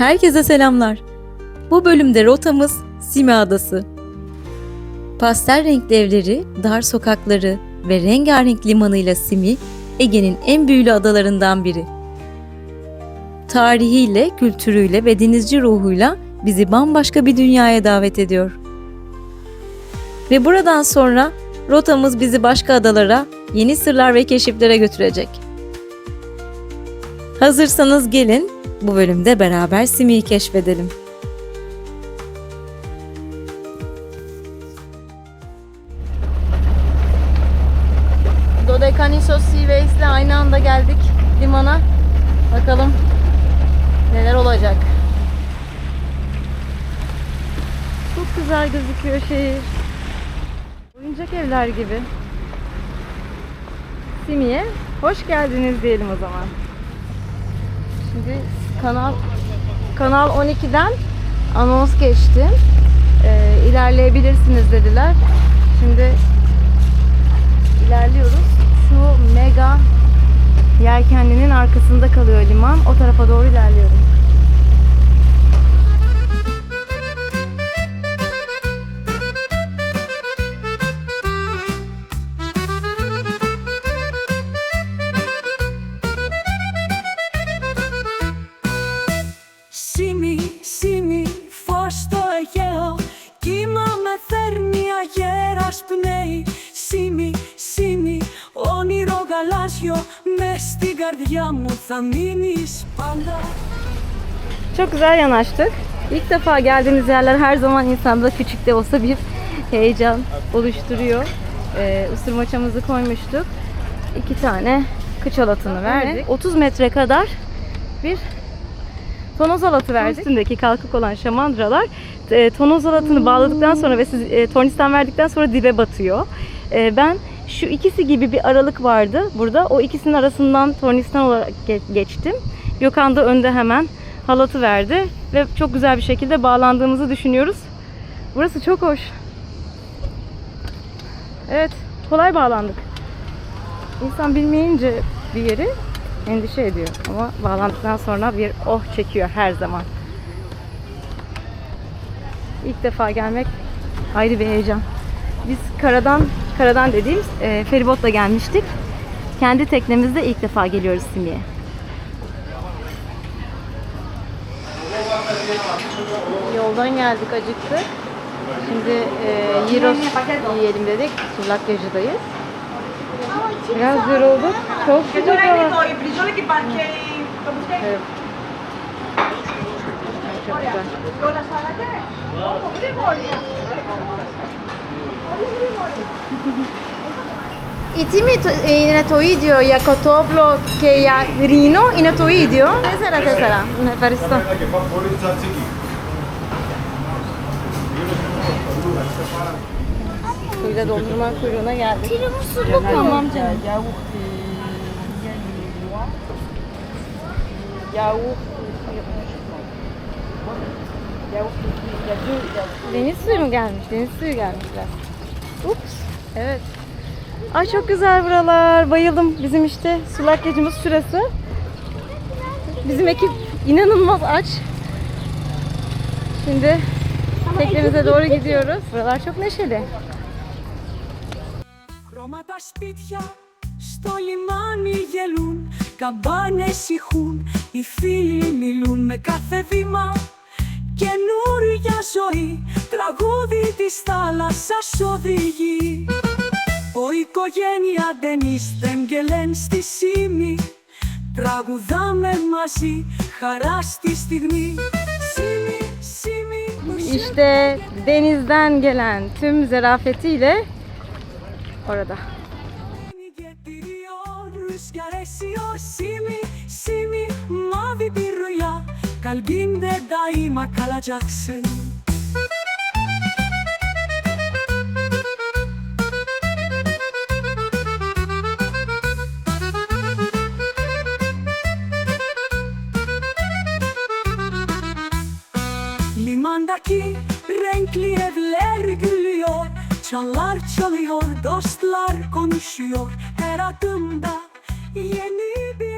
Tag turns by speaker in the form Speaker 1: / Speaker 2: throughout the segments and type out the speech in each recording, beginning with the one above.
Speaker 1: Herkese selamlar. Bu bölümde rotamız Simi Adası. Pastel renkli evleri, dar sokakları ve rengarenk limanıyla Simi, Ege'nin en büyülü adalarından biri. Tarihiyle, kültürüyle ve denizci ruhuyla bizi bambaşka bir dünyaya davet ediyor. Ve buradan sonra rotamız bizi başka adalara, yeni sırlar ve keşiflere götürecek. Hazırsanız gelin bu bölümde beraber Simi'yi keşfedelim. Dodekanissos Seaways ile aynı anda geldik limana. Bakalım neler olacak. Çok güzel gözüküyor şehir. Oyuncak evler gibi. Simi'ye hoş geldiniz diyelim o zaman. Şimdi kanal Kanal 12'den anons geçti. Ee, ilerleyebilirsiniz dediler. Şimdi ilerliyoruz. Şu mega yelkenlinin arkasında kalıyor liman. O tarafa doğru ilerliyorum. Çok güzel yanaştık. İlk defa geldiğiniz yerler her zaman insanda küçük de olsa bir heyecan oluşturuyor. Ee, ısırmaçamızı koymuştuk. İki tane kıç halatını verdik. 30 metre kadar bir tonoz halatı verdik. Üstündeki kalkık olan şamandıralar e, tonoz halatını bağladıktan sonra ve siz e, tornistan verdikten sonra dibe batıyor. E, ben şu ikisi gibi bir aralık vardı burada. O ikisinin arasından tornistan olarak ge- geçtim. Gökhan da önde hemen halatı verdi ve çok güzel bir şekilde bağlandığımızı düşünüyoruz. Burası çok hoş. Evet, kolay bağlandık. İnsan bilmeyince bir yeri endişe ediyor ama bağlandıktan sonra bir oh çekiyor her zaman. İlk defa gelmek ayrı bir heyecan. Biz karadan, karadan dediğim e, feribotla gelmiştik. Kendi teknemizde ilk defa geliyoruz Simye'ye. Yoldan geldik acıktık. Şimdi e, gyros yiyelim dedik. Sulakyacı'dayız. Biraz yorulduk. Çok
Speaker 2: güzel
Speaker 1: hava. Evet. Çok güzel. το- είναι το ίδιο για κοτόπλο και για ρίνο, είναι το ίδιο. Τέσσερα, τέσσερα. Ναι, ευχαριστώ.
Speaker 3: και πάω πολύ τσατσίκι.
Speaker 1: Suyla dondurma kuyruğuna geldik. Tiramisu Tamam canım. Deniz suyu mu gelmiş? Deniz suyu gelmiş biraz. Ups. Evet. Ay çok güzel buralar. Bayıldım. Bizim işte sulakyacımız şurası. Bizim ekip inanılmaz aç. Şimdi teknemize doğru gidiyoruz. Buralar çok neşeli.
Speaker 4: Χρώματα σπίτια στο λιμάνι γελούν Καμπάνες ηχούν, οι φίλοι μιλούν με κάθε βήμα Καινούρια ζωή, τραγούδι της θάλασσας οδηγεί. Ο οικογένεια Ντενίς Τέγκελεν στη Σίμη Τραγουδάμε μαζί, χαρά στη στιγμή. Σίμη, Σίμη,
Speaker 1: İşte denizden gelen tüm zerafetiyle orada.
Speaker 4: Kalbimde daima kalacaksın. Limandaki renkli evler gülüyor. Çanlar çalıyor, dostlar konuşuyor. Her adımda yeni bir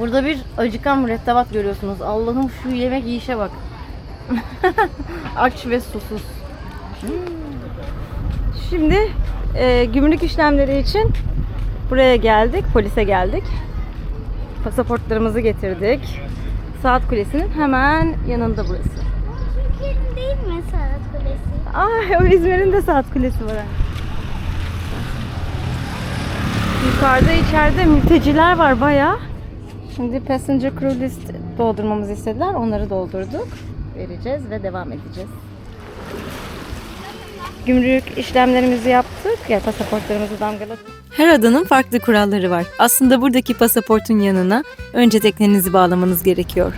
Speaker 1: Burada bir acıkan mürettebat görüyorsunuz. Allah'ım şu yemek yiyişe bak. Aç ve susuz. Şimdi e, gümrük işlemleri için buraya geldik. Polise geldik. Pasaportlarımızı getirdik. Saat Kulesi'nin hemen yanında burası.
Speaker 3: Türkiye'nin değil mi Saat Kulesi?
Speaker 1: Ay o İzmir'in de saat kulesi var. Yukarıda içeride mülteciler var bayağı. Şimdi passenger crew list doldurmamızı istediler. Onları doldurduk. Vereceğiz ve devam edeceğiz. Gümrük işlemlerimizi yaptık. Ya pasaportlarımızı damgaladık.
Speaker 5: Her adanın farklı kuralları var. Aslında buradaki pasaportun yanına önce teknenizi bağlamanız gerekiyor.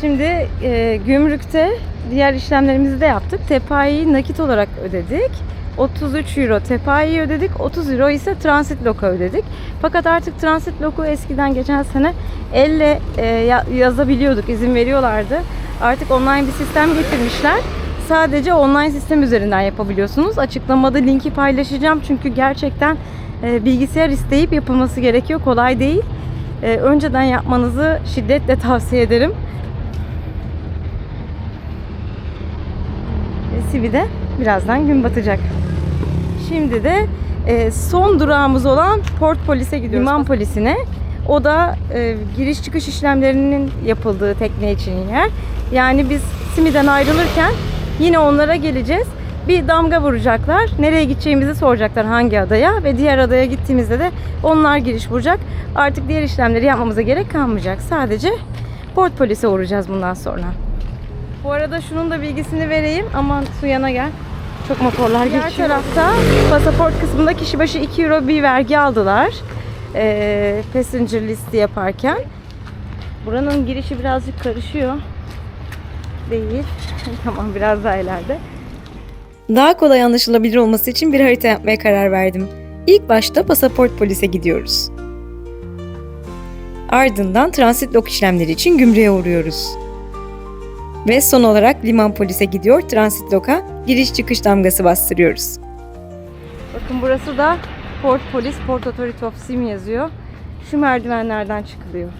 Speaker 1: Şimdi e, gümrükte diğer işlemlerimizi de yaptık. Tepayi'yi nakit olarak ödedik. 33 euro tepayiyi ödedik. 30 euro ise transit loka ödedik. Fakat artık transit loku eskiden geçen sene elle e, ya- yazabiliyorduk. izin veriyorlardı. Artık online bir sistem getirmişler. Sadece online sistem üzerinden yapabiliyorsunuz. Açıklamada linki paylaşacağım. Çünkü gerçekten e, bilgisayar isteyip yapılması gerekiyor. Kolay değil. E, önceden yapmanızı şiddetle tavsiye ederim. E, Sibi'de birazdan gün batacak. Şimdi de e, son durağımız olan Port Polis'e gidiyoruz. Liman polisine. O da e, giriş çıkış işlemlerinin yapıldığı tekne için yer. Yani biz Simi'den ayrılırken yine onlara geleceğiz. Bir damga vuracaklar. Nereye gideceğimizi soracaklar hangi adaya ve diğer adaya gittiğimizde de onlar giriş vuracak. Artık diğer işlemleri yapmamıza gerek kalmayacak. Sadece Port Polis'e uğrayacağız bundan sonra. Bu arada şunun da bilgisini vereyim. Aman su yana gel. Çok motorlar geçiyor. Diğer tarafta pasaport kısmında kişi başı 2 euro bir vergi aldılar. Ee, passenger listi yaparken. Buranın girişi birazcık karışıyor. Değil. tamam biraz daha ileride.
Speaker 5: Daha kolay anlaşılabilir olması için bir harita yapmaya karar verdim. İlk başta pasaport polise gidiyoruz. Ardından transit lok işlemleri için gümrüğe uğruyoruz. Ve son olarak liman polise gidiyor, transit loka giriş çıkış damgası bastırıyoruz.
Speaker 1: Bakın burası da Port Police, Port Authority of Sim yazıyor. Şu merdivenlerden çıkılıyor.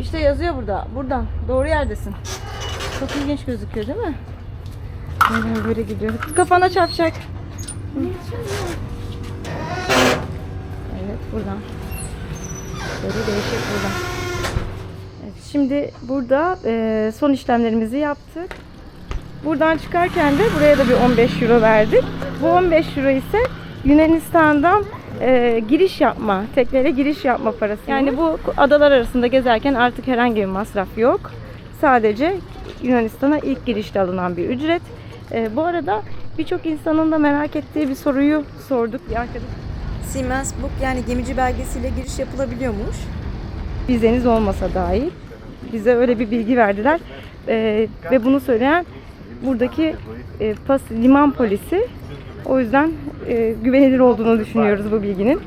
Speaker 1: İşte yazıyor burada. Buradan. Doğru yerdesin. Çok ilginç gözüküyor değil mi? Böyle böyle gidiyor. Kafana çarpacak. Evet buradan. Böyle değişik buradan. Şimdi burada e, son işlemlerimizi yaptık. Buradan çıkarken de buraya da bir 15 euro verdik. Bu 15 euro ise Yunanistan'dan e, giriş yapma, tekneyle giriş yapma parası. Yani bu adalar arasında gezerken artık herhangi bir masraf yok. Sadece Yunanistan'a ilk girişte alınan bir ücret. E, bu arada birçok insanın da merak ettiği bir soruyu sorduk. Bir arkadaş
Speaker 5: Siemens Book yani gemici belgesiyle giriş yapılabiliyormuş.
Speaker 1: vizeniz olmasa dahi bize öyle bir bilgi verdiler Ee, ve bunu söyleyen buradaki e, pas, liman polisi o yüzden e, güvenilir olduğunu düşünüyoruz bu bilginin.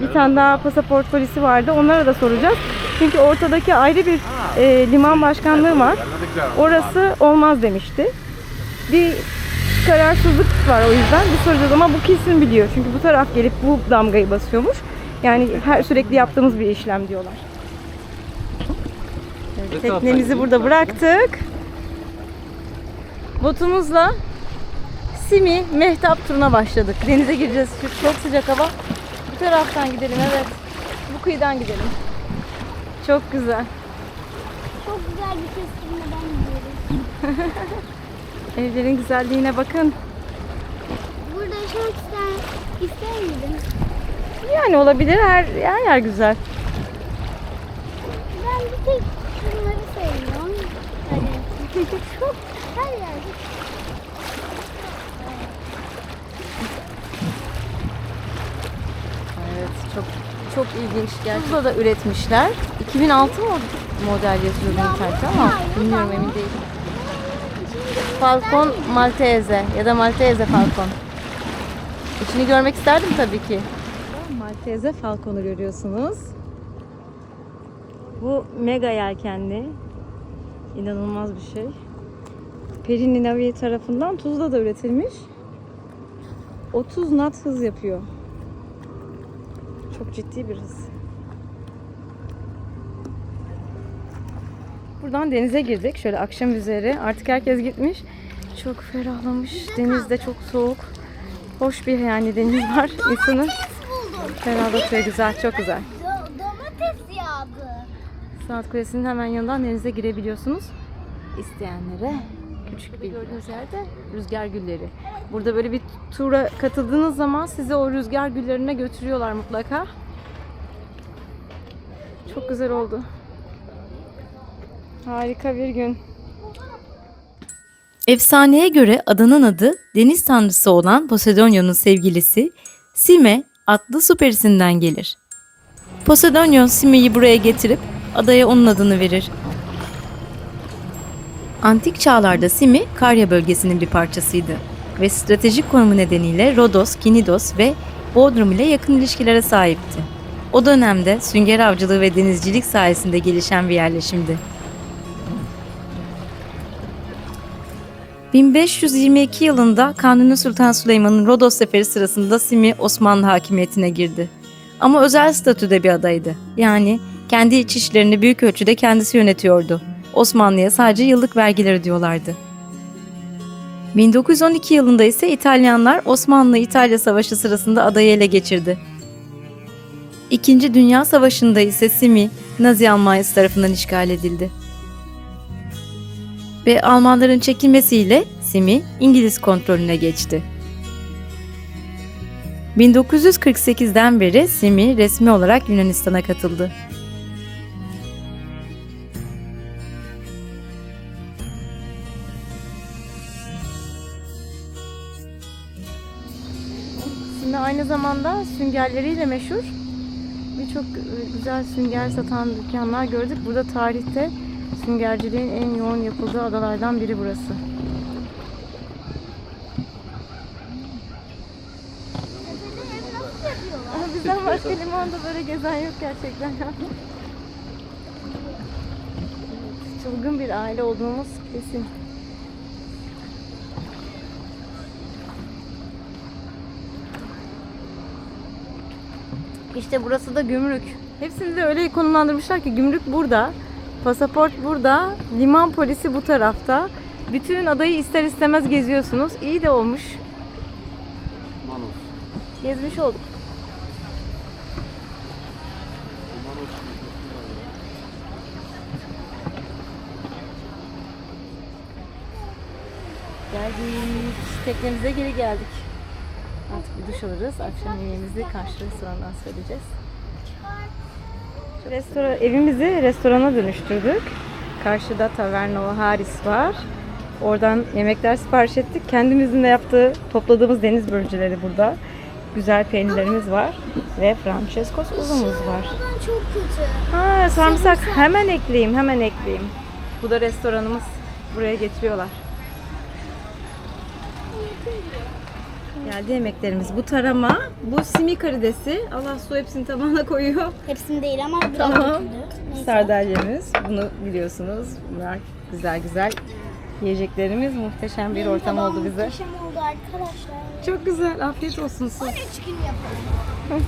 Speaker 1: Bir tane daha pasaport polisi vardı. Onlara da soracağız. Çünkü ortadaki ayrı bir e, liman başkanlığı var. Orası olmaz demişti. Bir kararsızlık var o yüzden. Bir soracağız ama bu kesin biliyor. Çünkü bu taraf gelip bu damgayı basıyormuş. Yani her sürekli yaptığımız bir işlem diyorlar. Evet, teknemizi burada bıraktık. Botumuzla Simi Mehtap turuna başladık. Denize gireceğiz. Çok- Çok sıcak hava. Bu taraftan gidelim evet. Bu kıyıdan gidelim. Çok güzel.
Speaker 3: Çok güzel bir kestirmeden gidiyoruz.
Speaker 1: Evlerin güzelliğine bakın.
Speaker 3: Burada yaşamak ister, ister miydin?
Speaker 1: Yani olabilir her her yer güzel.
Speaker 3: Ben bir tek çok her yerde.
Speaker 1: Evet çok çok ilginç gerçekten. Da üretmişler. 2006 mı model yazıyor internette ama bilmiyorum emin değilim. Falcon Maltese ya da Maltese Falcon. İçini görmek isterdim tabii ki. Maltese Falcon'u görüyorsunuz. Bu mega yelkenli. İnanılmaz bir şey. Perini Naviye tarafından Tuzla'da üretilmiş. 30 knot hız yapıyor. Çok ciddi bir hız. Buradan denize girdik. Şöyle akşam üzeri. Artık herkes gitmiş. Çok ferahlamış. Deniz de çok soğuk. Hoş bir yani deniz var. İnsanı ferahlatıyor. Güzel. Çok güzel.
Speaker 3: Do- domates yağdı.
Speaker 1: Saat Kulesi'nin hemen yanından denize girebiliyorsunuz. İsteyenlere küçük bir gördüğünüz yerde rüzgar gülleri. Burada böyle bir tura katıldığınız zaman sizi o rüzgar güllerine götürüyorlar mutlaka. Çok güzel oldu. Harika bir gün.
Speaker 5: Efsaneye göre adanın adı deniz tanrısı olan Poseidon'un sevgilisi Sime adlı su perisinden gelir. Poseidon Sime'yi buraya getirip adaya onun adını verir. Antik çağlarda Simi Karya bölgesinin bir parçasıydı ve stratejik konumu nedeniyle Rodos, Kinidos ve Bodrum ile yakın ilişkilere sahipti. O dönemde sünger avcılığı ve denizcilik sayesinde gelişen bir yerleşimdi. 1522 yılında Kanuni Sultan Süleyman'ın Rodos seferi sırasında Simi Osmanlı hakimiyetine girdi. Ama özel statüde bir adaydı. Yani kendi iç işlerini büyük ölçüde kendisi yönetiyordu. Osmanlı'ya sadece yıllık vergiler ödüyorlardı. 1912 yılında ise İtalyanlar Osmanlı-İtalya Savaşı sırasında adayı ele geçirdi. İkinci Dünya Savaşı'nda ise Simi Nazi Almanyası tarafından işgal edildi ve Almanların çekilmesiyle Simi İngiliz kontrolüne geçti. 1948'den beri Simi resmi olarak Yunanistan'a katıldı.
Speaker 1: Şimdi aynı zamanda süngerleriyle meşhur. Birçok e, güzel sünger satan dükkanlar gördük. Burada tarihte süngerciliğin en yoğun yapıldığı adalardan biri burası. Ama bizden başka limanda böyle gezen yok gerçekten. Çılgın bir aile olduğumuz kesin. İşte burası da gümrük. Hepsini de öyle konumlandırmışlar ki gümrük burada, pasaport burada, liman polisi bu tarafta. Bütün adayı ister istemez geziyorsunuz. İyi de olmuş. Gezmiş olduk. Geldik. Teknemize geri geldik. Bir duş alırız. Akşam yemeğimizi karşı restorandan söyleyeceğiz. Restoran, evimizi restorana dönüştürdük. Karşıda Taverno Haris var. Oradan yemekler sipariş ettik. Kendimizin de yaptığı, topladığımız deniz börülceleri burada. Güzel peynirlerimiz var. Ve Francescos uzunumuz var.
Speaker 3: Çok kötü.
Speaker 1: Ha, sarımsak hemen ekleyeyim, hemen ekleyeyim. Bu da restoranımız. Buraya getiriyorlar. Geldi yemeklerimiz. Bu tarama, bu simi karidesi. Allah su hepsini tabağına koyuyor.
Speaker 3: Hepsini değil ama biraz
Speaker 1: Tamam.
Speaker 3: döküldü.
Speaker 1: Sardalyamız. Bunu biliyorsunuz. Bunlar güzel güzel yiyeceklerimiz. Muhteşem bir
Speaker 3: Benim
Speaker 1: ortam
Speaker 3: tabağım
Speaker 1: oldu bize.
Speaker 3: Muhteşem oldu arkadaşlar.
Speaker 1: Çok güzel. Afiyet olsun su.
Speaker 3: 13 gün yapalım.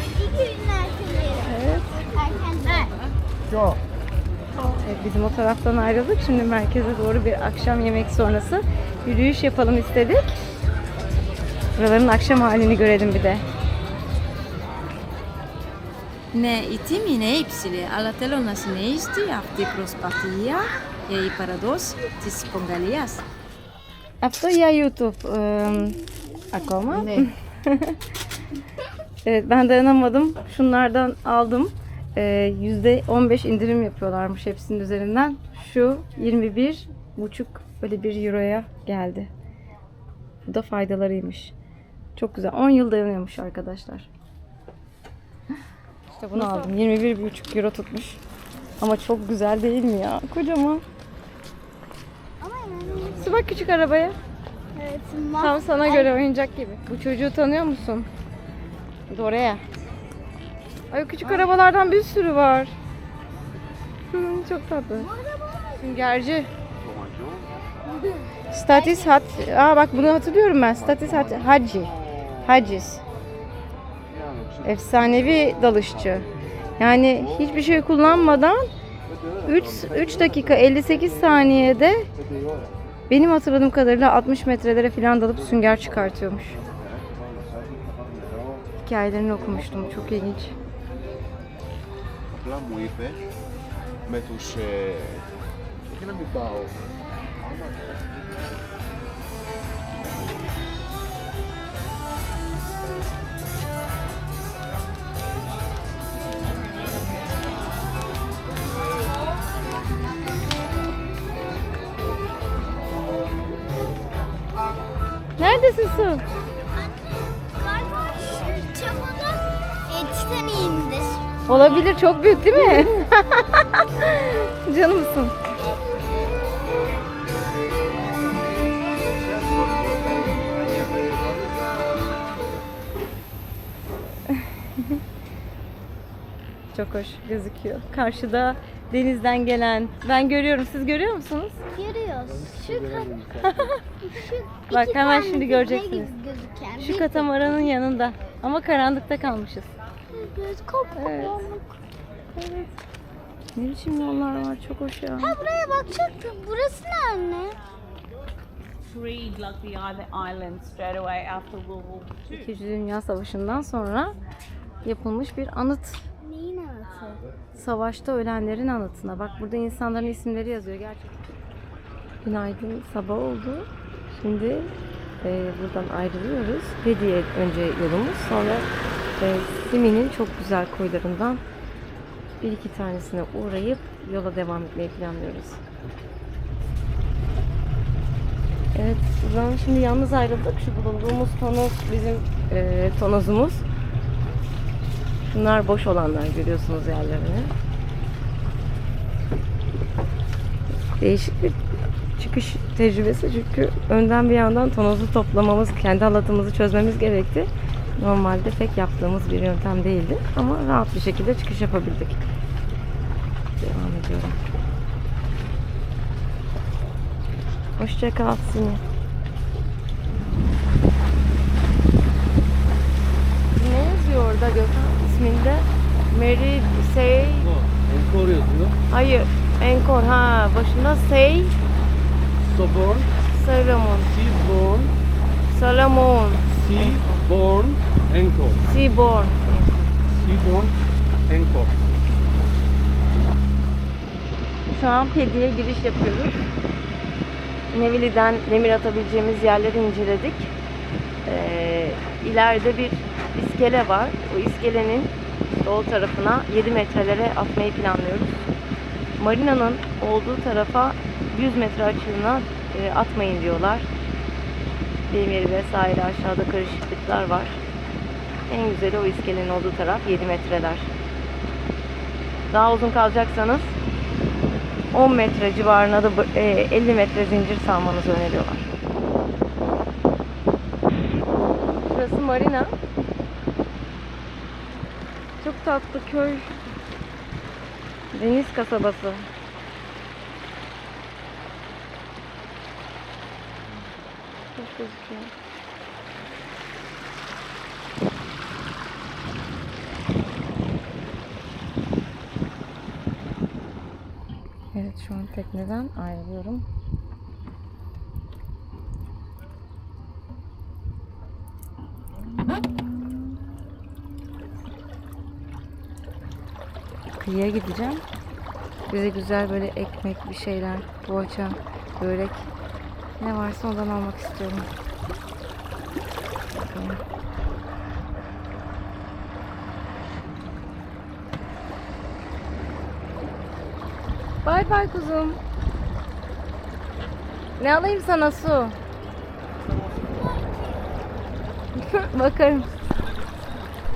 Speaker 3: İki günün erkenleri.
Speaker 1: Evet.
Speaker 3: Erkenler.
Speaker 1: Evet, bizim o taraftan ayrıldık. Şimdi merkeze doğru bir akşam yemek sonrası yürüyüş yapalım istedik. Buraların akşam halini görelim bir de.
Speaker 5: Ναι, η τίμη είναι ύψηλη, αλλά θέλω να συνεχίσει αυτή η προσπαθία και η παραδόση της Πογγαλίας.
Speaker 1: Αυτό για YouTube ıı, ακόμα. evet ben dayanamadım. Şunlardan aldım. Ee, %15 indirim yapıyorlarmış hepsinin üzerinden. Şu 21 buçuk böyle bir euroya geldi. Bu da faydalarıymış. Çok güzel. 10 yıl dayanıyormuş arkadaşlar. İşte bunu aldım. 21 buçuk euro tutmuş. Ama çok güzel değil mi ya? Kocaman.
Speaker 3: Ama yani
Speaker 1: Su bak küçük arabaya.
Speaker 3: evet,
Speaker 1: Tam sana göre oyuncak gibi. Bu çocuğu tanıyor musun? Dorea. Ay küçük arabalardan bir sürü var. Çok tatlı. Süngerci. Statis hat. Aa bak bunu hatırlıyorum ben. Statis hat. Hacı. Hacis. Efsanevi dalışçı. Yani hiçbir şey kullanmadan 3, 3 dakika 58 saniyede benim hatırladığım kadarıyla 60 metrelere falan dalıp sünger çıkartıyormuş. Hikayelerini okumuştum. Çok ilginç.
Speaker 6: Απλά μου είπε με τους... Ε, γιατί να μην πάω.
Speaker 1: Neredesin Su? Olabilir. Çok büyük değil mi? Canımsın. Çok hoş gözüküyor. Karşıda denizden gelen. Ben görüyorum. Siz görüyor musunuz?
Speaker 3: Görüyoruz. Şu kat... şu
Speaker 1: Bak, hemen şimdi göreceksiniz. Şu katamaranın yanında. Ama karanlıkta kalmışız.
Speaker 3: Göz kapalı.
Speaker 1: Evet. Ne biçim yollar var. Çok hoş ya.
Speaker 3: Ha buraya bakacaktım. Burası ne anne?
Speaker 2: Freed like the island, island straight away after World War II.
Speaker 1: İkinci Dünya Savaşı'ndan sonra yapılmış bir anıt.
Speaker 3: Neyin anlatı?
Speaker 1: Savaşta ölenlerin anıtına. Bak burada insanların isimleri yazıyor gerçekten. Günaydın sabah oldu. Şimdi e, buradan ayrılıyoruz. Fethiye önce yolumuz. Sonra e, Simi'nin çok güzel koylarından bir iki tanesine uğrayıp yola devam etmeyi planlıyoruz. Evet, buradan şimdi yalnız ayrıldık. Şu bulunduğumuz tonoz bizim e, tonozumuz. Bunlar boş olanlar görüyorsunuz yerlerini. Değişik bir çıkış tecrübesi çünkü önden bir yandan tonozu toplamamız, kendi halatımızı çözmemiz gerekti. Normalde pek yaptığımız bir yöntem değildi ama rahat bir şekilde çıkış yapabildik. Devam ediyorum. Hoşça kal Simi. Ne yazıyor orada Gökhan isminde? Mary Say...
Speaker 7: Enkor yazıyor.
Speaker 1: Hayır. Enkor ha. Başında Say
Speaker 7: Soborn,
Speaker 1: Solomon.
Speaker 7: Seaborn,
Speaker 1: Solomon.
Speaker 7: Seaborn, Enkor.
Speaker 1: Seaborn.
Speaker 7: Seaborn, Enkor.
Speaker 1: Şu an Pedi'ye giriş yapıyoruz. Nevili'den demir atabileceğimiz yerleri inceledik. Ee, ileride bir iskele var. O iskelenin sol tarafına 7 metrelere atmayı planlıyoruz. Marina'nın olduğu tarafa 100 metre açığına e, atmayın diyorlar. Demir vesaire aşağıda karışıklıklar var. En güzeli o iskelenin olduğu taraf 7 metreler. Daha uzun kalacaksanız 10 metre civarına da bu- e, 50 metre zincir salmanızı öneriyorlar. Burası marina. Çok tatlı köy. Deniz kasabası. Gözüküyor. Evet şu an tekneden ayrılıyorum. Kıyıya gideceğim. Bize güzel böyle ekmek bir şeyler, poğaça, börek ne varsa ondan almak istiyorum. Bakalım. Bay bay kuzum. Ne alayım sana su? Bakarım.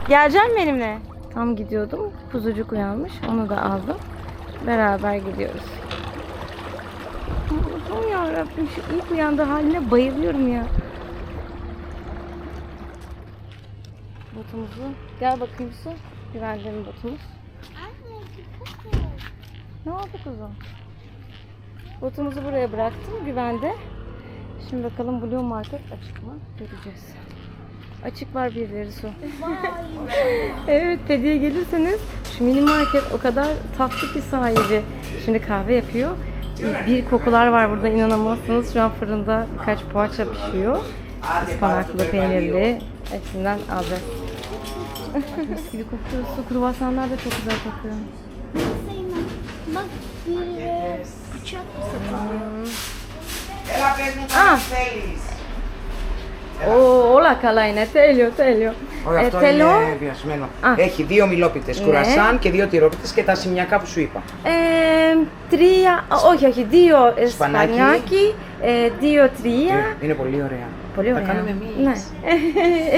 Speaker 1: Gelecek misin benimle? Tam gidiyordum. Kuzucuk uyanmış. Onu da aldım. Beraber gidiyoruz. Allah'ım yarabbim şu ilk uyandığı haline bayılıyorum ya. Botumuzu. Gel bakayım su. Güvende'nin botumuz. Ne oldu kuzum? Botumuzu buraya bıraktım güvende. Şimdi bakalım Blue Market açık mı? Göreceğiz. Açık var birileri su. evet Pedi'ye gelirseniz şu mini market o kadar tatlı ki sahibi. Şimdi kahve yapıyor. Bir kokular var burada inanamazsınız. Şu an fırında birkaç poğaça pişiyor. Ispanaklı, peynirli. Hepsinden alacağız. Mis gibi kokuyor. Su kruvasanlar da çok güzel kokuyor.
Speaker 3: Bak bir e, bıçak satılıyor.
Speaker 1: Ah! Oh, όλα καλά είναι. Τέλειο, τέλειο.
Speaker 8: Όχι,
Speaker 1: Ε,
Speaker 8: αυτό
Speaker 1: θέλω
Speaker 8: είναι βιασμένο.
Speaker 1: Α.
Speaker 8: Έχει δύο μιλόπιτες
Speaker 1: Ναι.
Speaker 8: κουρασάν και δύο τυρόπιτες και τα σημειακά που σου είπα.
Speaker 1: ε, τρία, α, όχι, όχι, δύο ε,
Speaker 8: Σπανάκι.
Speaker 1: σπανάκι, ε, δύο τρία.
Speaker 8: Είναι πολύ ωραία.
Speaker 1: Πολύ
Speaker 8: Τα
Speaker 1: ωραία.
Speaker 8: κάνουμε εμείς.
Speaker 1: Ναι.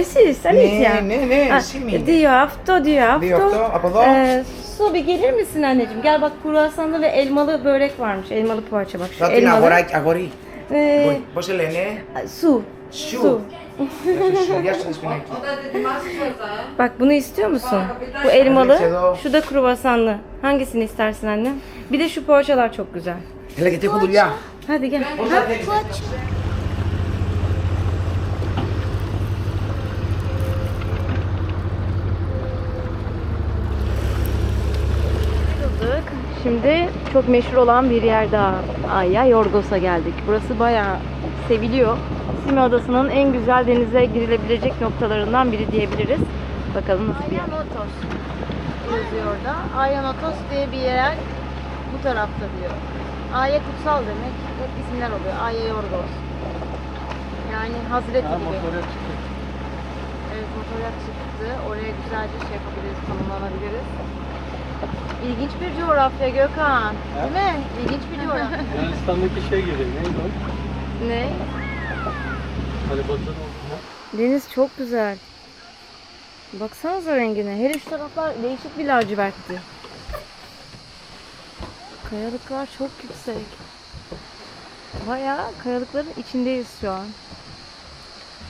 Speaker 1: Εσείς, αλήθεια.
Speaker 8: Ναι, ναι, ναι,
Speaker 1: Α,
Speaker 8: εσύ μείνε.
Speaker 1: Δύο αυτό, δύο αυτό.
Speaker 8: Δύο αυτό, από εδώ.
Speaker 1: Ee, su bir gelir misin anneciğim? Gel bak kruvasanlı ve elmalı börek varmış. Elmalı poğaça bak. Şu
Speaker 8: Εδώ την
Speaker 1: elmalı.
Speaker 8: αγοράκι, αγορί.
Speaker 1: Ee,
Speaker 8: Πώς σε λένε,
Speaker 1: su.
Speaker 8: Şu. Şu.
Speaker 1: Bak bunu istiyor musun? Bu elmalı. Şu da kruvasanlı. Hangisini istersin annem? Bir de şu poğaçalar çok güzel.
Speaker 8: Hele getir kudur ya.
Speaker 1: Hadi gel.
Speaker 8: Ha?
Speaker 3: Koç.
Speaker 1: Şimdi çok meşhur olan bir yer daha. Aya Yorgos'a geldik. Burası bayağı seviliyor. Simi Adası'nın en güzel denize girilebilecek noktalarından biri diyebiliriz. Bakalım nasıl bir yer. Ayanotos yazıyor orada. Ayanotos diye bir yer bu tarafta diyor. Aya kutsal demek. Hep isimler oluyor. Aya Yorgos. Yani Hazreti
Speaker 7: Ha,
Speaker 1: gibi. Evet motoryat çıktı. Oraya güzelce şey yapabiliriz, konumlanabiliriz. İlginç bir coğrafya Gökhan. Değil mi? İlginç bir coğrafya.
Speaker 7: Yunanistan'daki şey gibi. Neydi o?
Speaker 1: Ne?
Speaker 7: Hani batın oldu.
Speaker 1: Deniz çok güzel. Baksanıza rengine. Her üç taraflar değişik bir lacivertti. Kayalıklar çok yüksek. Bayağı kayalıkların içindeyiz şu an.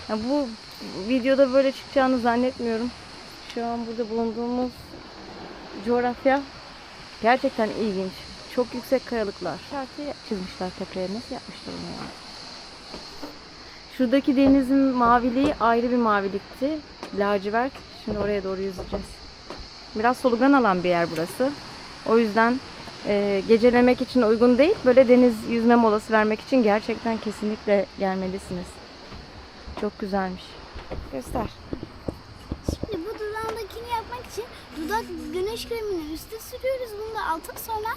Speaker 1: Ya bu videoda böyle çıkacağını zannetmiyorum. Şu an burada bulunduğumuz coğrafya gerçekten ilginç. Çok yüksek kayalıklar. Şartı çizmişler tepeye. Nasıl yapmışlar onu ya? Şuradaki denizin maviliği ayrı bir mavilikti. Lacivert. Şimdi oraya doğru yüzeceğiz. Biraz solugan alan bir yer burası. O yüzden e, gecelemek için uygun değil. Böyle deniz yüzme molası vermek için gerçekten kesinlikle gelmelisiniz. Çok güzelmiş. Göster.
Speaker 3: Şimdi bu dudağındakini yapmak için dudak güneş kremini üste sürüyoruz. Bunu da altık sonra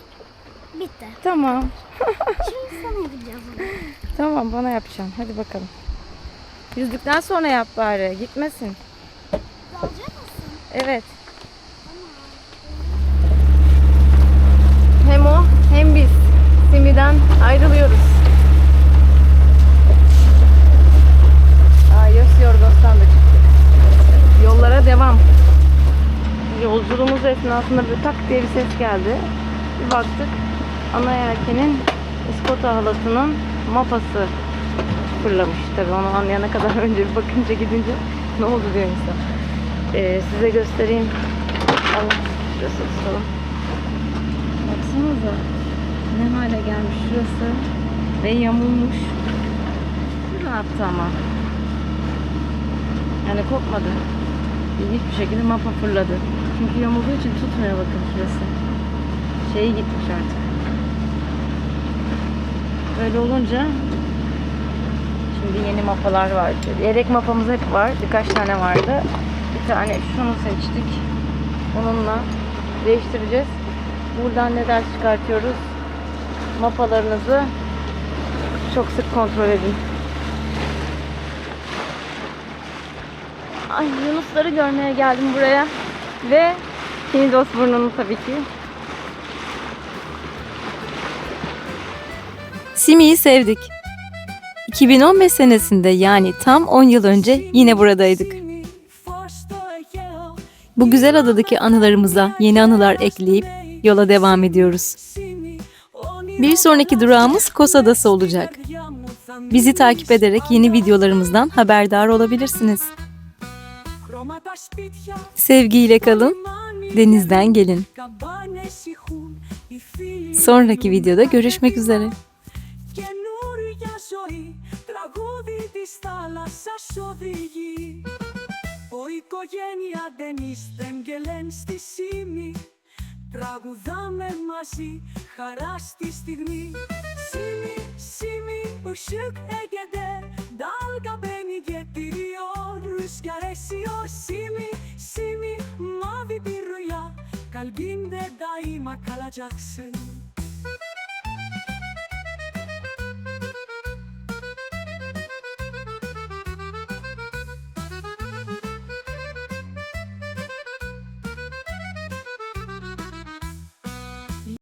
Speaker 3: bitti.
Speaker 1: Tamam.
Speaker 3: Şimdi sana yapacağız bunu.
Speaker 1: Tamam bana yapacaksın. Hadi bakalım. Yüzdükten sonra yap bari. Gitmesin.
Speaker 3: Alacak mısın?
Speaker 1: Evet. Hem o hem biz Simi'den ayrılıyoruz. Ayos Yorgos'tan da çıktık. Yollara devam. Yolculuğumuz esnasında bir tak diye bir ses geldi. Bir baktık ana yelkenin iskota halatının mapası fırlamış. Tabii onu anlayana kadar önce bir bakınca gidince ne oldu diyor insan. Ee, size göstereyim. Allah şurası tutalım. Baksanıza ne hale gelmiş şurası ve yamulmuş. Yaptı ama? Yani kopmadı. İlginç bir şekilde mapa fırladı. Çünkü yamulduğu için tutmuyor bakın şurası. Şeyi gitmiş artık. Böyle olunca şimdi yeni mapalar var. Yedek mapamız hep var. Birkaç tane vardı. Bir tane şunu seçtik. Onunla değiştireceğiz. Buradan ne ders çıkartıyoruz? Mapalarınızı çok sık kontrol edin. Ay Yunusları görmeye geldim buraya. Ve Kinidos burnunu tabii ki.
Speaker 5: Simi'yi sevdik. 2015 senesinde yani tam 10 yıl önce yine buradaydık. Bu güzel adadaki anılarımıza yeni anılar ekleyip yola devam ediyoruz. Bir sonraki durağımız Kos Adası olacak. Bizi takip ederek yeni videolarımızdan haberdar olabilirsiniz. Sevgiyle kalın, denizden gelin. Sonraki videoda görüşmek üzere.
Speaker 4: της θάλασσας οδηγεί. Ο οικογένεια δεν είστε γελέν στη σήμη Τραγουδάμε μαζί χαρά στη στιγμή. Σήμη, σήμη, ο σιουκ έγκεντε Δάλγα μπαίνει και τυριόρους κι αρέσει ο σήμη Σήμη, μαύρη πυρουλιά Καλμπίντε τα είμαι καλατζάξεν